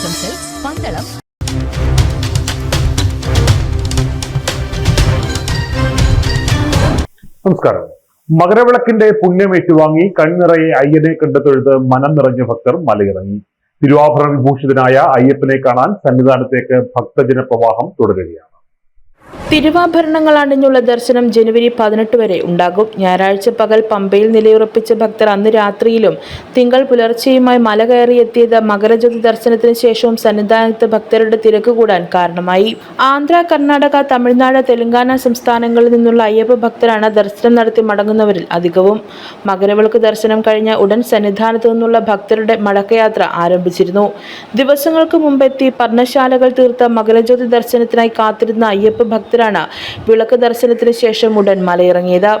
Silks Pandalam. നമസ്കാരം. മകരവിളക്കിന്റെ പുണ്യം ഏറ്റുവാങ്ങി കൺനിറയെ അയ്യനെ കണ്ടു തൊഴുത് മനം നിറഞ്ഞ ഭക്തർ മലയിറങ്ങി. തിരുവാഭരണ വിഭൂഷിതനായ അയ്യപ്പനെ കാണാൻ സന്നിധാനത്തേക്ക് ഭക്തജന പ്രവാഹം തുടരുകയാണ്. തിരുവാഭരണങ്ങൾ അണിഞ്ഞുള്ള ദർശനം ജനുവരി പതിനെട്ട് വരെ ഉണ്ടാകും. ഞായറാഴ്ച പകൽ പമ്പയിൽ നിലയുറപ്പിച്ച ഭക്തർ അന്ന് രാത്രിയിലും തിങ്കൾ പുലർച്ചെയുമായി മല കയറിയെത്തിയത് മകരജ്യോതി ദർശനത്തിന് ശേഷവും സന്നിധാനത്ത് ഭക്തരുടെ തിരക്ക് കൂടാൻ കാരണമായി. ആന്ധ്ര കർണാടക തമിഴ്നാട് തെലങ്കാന സംസ്ഥാനങ്ങളിൽ നിന്നുള്ള അയ്യപ്പ ഭക്തരാണ് ദർശനം നടത്തി മടങ്ങുന്നവരിൽ അധികവും. മകരവിളക്ക് ദർശനം കഴിഞ്ഞ ഉടൻ സന്നിധാനത്ത് നിന്നുള്ള ഭക്തരുടെ മടക്കയാത്ര ആരംഭിച്ചിരുന്നു. ദിവസങ്ങൾക്ക് മുമ്പെത്തി പർണശാലകൾ തീർത്ത മകരജ്യോതി ദർശനത്തിനായി കാത്തിരുന്ന അയ്യപ്പ ഭക്തരാണ് വിളക്ക് ദർശനത്തിന് ശേഷം ഉടൻ മലയിറങ്ങിയത്.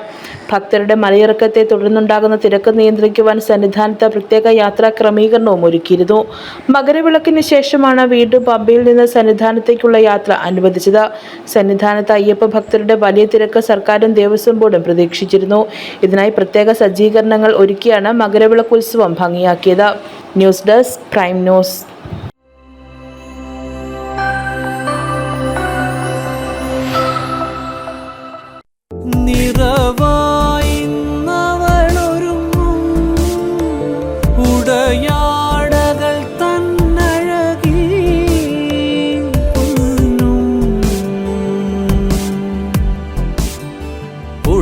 ഭക്തരുടെ മലയിറക്കത്തെ തുടർന്നുണ്ടാകുന്ന തിരക്ക് നിയന്ത്രിക്കുവാൻ സന്നിധാനത്ത് പ്രത്യേക യാത്രാ ക്രമീകരണവും ഒരുക്കിയിരുന്നു. മകരവിളക്കിന് ശേഷമാണ് വീണ്ടും പമ്പയിൽ നിന്ന് സന്നിധാനത്തേക്കുള്ള യാത്ര അനുവദിച്ചത്. സന്നിധാനത്ത് അയ്യപ്പ ഭക്തരുടെ വലിയ തിരക്ക് സർക്കാരും ദേവസ്വം ബോർഡും പ്രതീക്ഷിച്ചിരുന്നു. ഇതിനായി പ്രത്യേക സജ്ജീകരണങ്ങൾ ഒരുക്കിയാണ് മകരവിളക്ക് ഉത്സവം ഭംഗിയാക്കിയത്. News desk prime news.